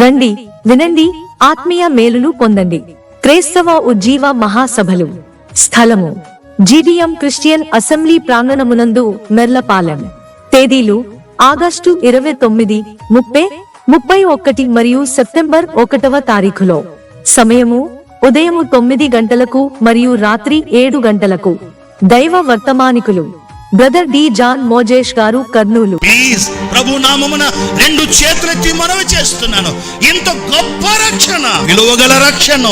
రండి వినండి ఆత్మీయ మేలులు పొందండి. క్రైస్తవ ఉజ్జీవ మహాసభలు. స్థలము జీడిఎం క్రిస్టియన్ అసెంబ్లీ ప్రాంగణమునందు మెర్లపాలెం. తేదీలు ఆగస్టు ఇరవై తొమ్మిది ముప్పై ముప్పై ఒకటి మరియు సెప్టెంబర్ ఒకటవ తారీఖులో. సమయము ఉదయము తొమ్మిది గంటలకు మరియు రాత్రి ఏడు గంటలకు. దైవ వర్తమానికులు. బ్రదర్ డి జాన్ మోజేష్ గారు కర్నూలు. ప్లీజ్ ప్రభు నామమున రెండు చేతులెత్తి మనవి చేస్తున్నాను. ఇంత గొప్ప రక్షణ విలువగల రక్షణ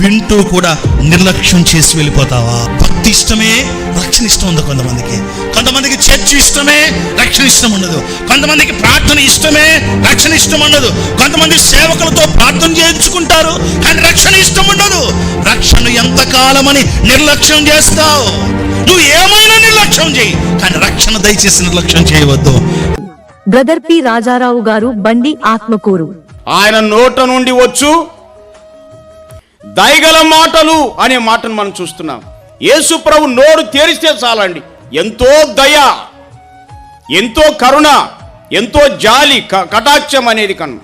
వింటూ కూడా నిర్లక్ష్యం చేసి వెళ్ళిపోతావా? భక్తి ఇష్టమే రక్షణ ఇష్టం ఉంది కొంతమందికి. కొంతమందికి చర్చి ఇష్టమే రక్షణ ఇష్టం ఉండదు. కొంతమందికి ప్రార్థన ఇష్టమే రక్షణ ఇష్టం ఉండదు. కొంతమంది సేవకులతో ప్రార్థన చేయించుకుంటారు కానీ రక్షణ ఇష్టం ఉండదు. రక్షణ ఎంతకాలమని నిర్లక్ష్యం చేస్తావు? నువ్వు ఏమైనా నిర్లక్ష్యం చేయి కానీ రక్షణ దయచేసి నిర్లక్ష్యం చేయవద్దు. బ్రదర్ పి రాజారావు గారు బండి ఆత్మకూరు. ఆయన నోట నుండి వచ్చు దయగల మాటలు అనే మాటను మనం చూస్తున్నాం. యేసు ప్రభు నోరు తెరిస్తే చాలండి. ఎంతో దయ ఎంతో కరుణ ఎంతో జాలి కటాక్షం అనేది కన్నా.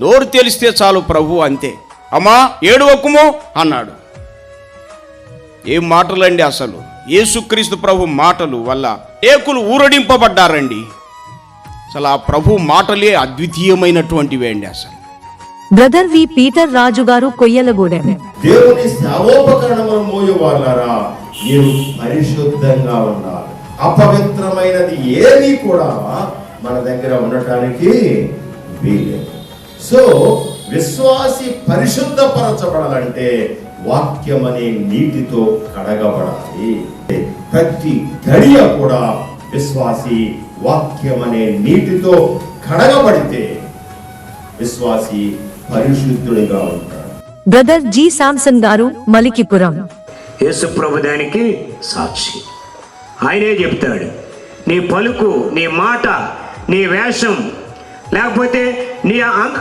నోరు తెలిస్తే చాలు ప్రభు అంతే. అమ్మా ఏడువకుము అన్నాడు. ఏం మాటలండి అసలు? యేసుక్రీస్తు ప్రభు మాటలు వల్ల ఏకులు ఊరడింపబడ్డారండి. అసలు ఆ ప్రభు మాటలే అద్వితీయమైనటువంటివే అండి అసలు. బ్రదర్ వి పీటర్ రాజు గారు కొయ్యలగూడెం. దేవుని సేవోపకరణములు మోయవాళ్ళారా? మీరు పరిశుద్ధంగా ఉండాలి. అపవిత్రమైనది ఏమీ కూడా మన దగ్గర ఉండటానికి వీలేదు సో విశ్వాసి పరిశుద్ధపరచబడాలంటే వాక్యం అనే నీటితో కడగబడాలి. ప్రతి గడియ కూడా విశ్వాసి వాక్యం అనే నీటితో కడగబడితే విశ్వాసి పరిశుద్ధుడిగా ఉంటాడు బ్రదర్ జి శాంసన్ గారు మలికిపురం. యేసు ప్రభు దానికి సాక్షి. ఆయనే చెప్తాడు నీ పలుకు నీ మాట నీ వేషం లేకపోతే నీ అం-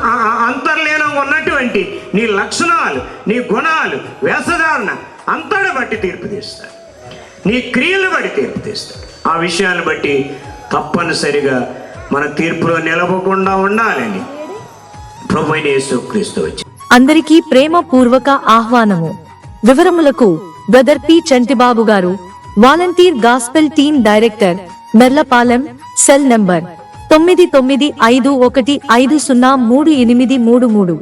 ఉన్నటువంటి నీ లక్షణాలు నీ గుణాలు వేషధారణ అంతటి బట్టి తీర్పు తీస్తాడు నీ క్రియలు బట్టి తీర్పు తీస్తాడు ఆ విషయాన్ని బట్టి తప్పనిసరిగా మన తీర్పులో నిలవకుండా ఉండాలని ప్రభు క్రీస్తు వచ్చి. అందరికీ ప్రేమపూర్వక ఆహ్వానము. వివరములకు బ్రదర్ పి చంటిబాబు గారు volunteer gospel team director Merlapalem cell number తొమ్మిది తొమ్మిది ఐదు ఒకటి ఐదు సున్నా మూడు ఎనిమిది మూడు మూడు.